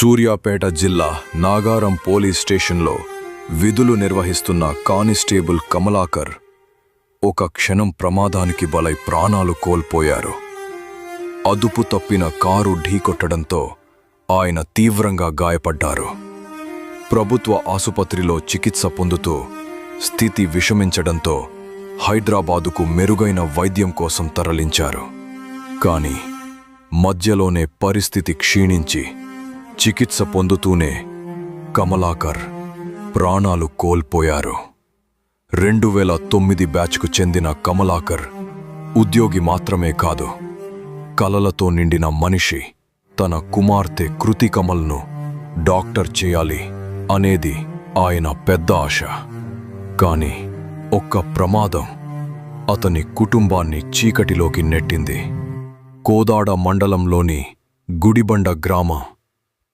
సూర్యాపేట జిల్లా నాగారం పోలీస్ స్టేషన్లో విధులు నిర్వహిస్తున్న కానిస్టేబుల్ కమలాకర్ ఒక క్షణం ప్రమాదానికి బలై ప్రాణాలు కోల్పోయారు. అదుపు తప్పిన కారు ఢీకొట్టడంతో ఆయన తీవ్రంగా గాయపడ్డారు. ప్రభుత్వ ఆసుపత్రిలో చికిత్స పొందుతూ స్థితి విషమించడంతో హైదరాబాదుకు మెరుగైన వైద్యం కోసం తరలించారు. కానీ మధ్యలోనే పరిస్థితి క్షీణించి చికిత్స పొందుతూనే కమలాకర్ ప్రాణాలు కోల్పోయారు. రెండు వేల తొమ్మిది బ్యాచ్కు చెందిన కమలాకర్ ఉద్యోగి మాత్రమే కాదు కలలతో నిండిన మనిషి తన కుమార్తె కృతి కమల్ను డాక్టర్ చేయాలి అనేది ఆయన పెద్ద ఆశ. కాని ఒక్క ప్రమాదం అతని కుటుంబాన్ని చీకటిలోకి నెట్టింది. కోదాడ మండలంలోని గుడిబండ గ్రామం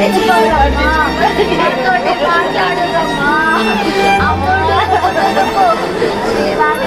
你做什么？你做这方向是什么？啊不不不不。